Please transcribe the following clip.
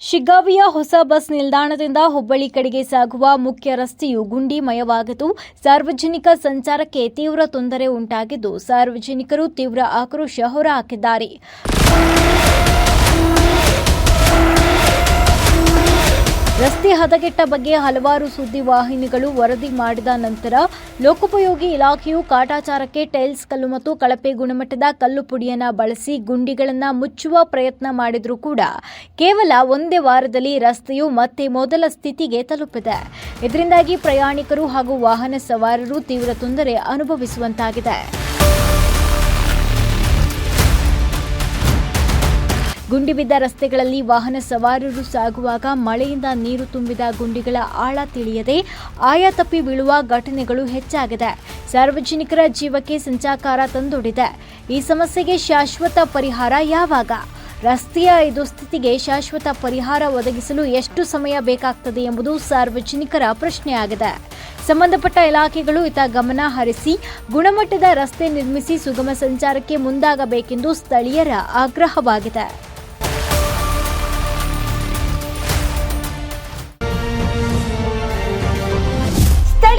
ಶಿಗ್ಗಾವಿಯ ಹೊಸ ಬಸ್ ನಿಲ್ದಾಣದಿಂದ ಹುಬ್ಬಳ್ಳಿ ಕಡೆಗೆ ಸಾಗುವ ಮುಖ್ಯ ರಸ್ತೆಯು ಗುಂಡಿಮಯವಾಗಿದ್ದು, ಸಾರ್ವಜನಿಕ ಸಂಚಾರಕ್ಕೆ ತೀವ್ರ ತೊಂದರೆ ಉಂಟಾಗಿದ್ದು, ಸಾರ್ವಜನಿಕರು ತೀವ್ರ ಆಕ್ರೋಶ ಹೊರಹಾಕಿದ್ದಾರೆ. ಹದಗೆಟ್ಟ ಬಗ್ಗೆ ಹಲವಾರು ಸುದ್ದಿವಾಹಿನಿಗಳು ವರದಿ ಮಾಡಿದ ನಂತರ ಲೋಕೋಪಯೋಗಿ ಇಲಾಖೆಯು ಕಾಟಾಚಾರಕ್ಕೆ ಟೈಲ್ಸ್ ಕಲ್ಲು ಮತ್ತು ಕಳಪೆ ಗುಣಮಟ್ಟದ ಕಲ್ಲು ಪುಡಿಯನ್ನು ಬಳಸಿ ಗುಂಡಿಗಳನ್ನು ಮುಚ್ಚುವ ಪ್ರಯತ್ನ ಮಾಡಿದರೂ ಕೂಡ ಕೇವಲ ಒಂದೇ ವಾರದಲ್ಲಿ ರಸ್ತೆಯು ಮತ್ತೆ ಮೊದಲ ಸ್ಥಿತಿಗೆ ತಲುಪಿದೆ. ಇದರಿಂದಾಗಿ ಪ್ರಯಾಣಿಕರು ಹಾಗೂ ವಾಹನ ಸವಾರರು ತೀವ್ರ ತೊಂದರೆ ಅನುಭವಿಸುವಂತಾಗಿದೆ. ಗುಂಡಿ ಬಿದ್ದ ರಸ್ತೆಗಳಲ್ಲಿ ವಾಹನ ಸವಾರರು ಸಾಗುವಾಗ ಮಳೆಯಿಂದ ನೀರು ತುಂಬಿದ ಗುಂಡಿಗಳ ಆಳ ತಿಳಿಯದೆ ಆಯ ತಪ್ಪಿ ಬೀಳುವ ಘಟನೆಗಳು ಹೆಚ್ಚಾಗಿದೆ. ಸಾರ್ವಜನಿಕರ ಜೀವಕ್ಕೆ ಸಂಚಾಕಾರ ತಂದೊಡಿದೆ ಈ ಸಮಸ್ಯೆಗೆ ಶಾಶ್ವತ ಪರಿಹಾರ ಯಾವಾಗ? ರಸ್ತೆಯ ಇದು ಸ್ಥಿತಿಗೆ ಶಾಶ್ವತ ಪರಿಹಾರ ಒದಗಿಸಲು ಎಷ್ಟು ಸಮಯ ಬೇಕಾಗ್ತದೆ ಎಂಬುದು ಸಾರ್ವಜನಿಕರ ಪ್ರಶ್ನೆಯಾಗಿದೆ. ಸಂಬಂಧಪಟ್ಟ ಇಲಾಖೆಗಳು ಇತ ಗಮನ ಹರಿಸಿ ಗುಣಮಟ್ಟದ ರಸ್ತೆ ನಿರ್ಮಿಸಿ ಸುಗಮ ಸಂಚಾರಕ್ಕೆ ಮುಂದಾಗಬೇಕೆಂದು ಸ್ಥಳೀಯರ ಆಗ್ರಹವಾಗಿದೆ.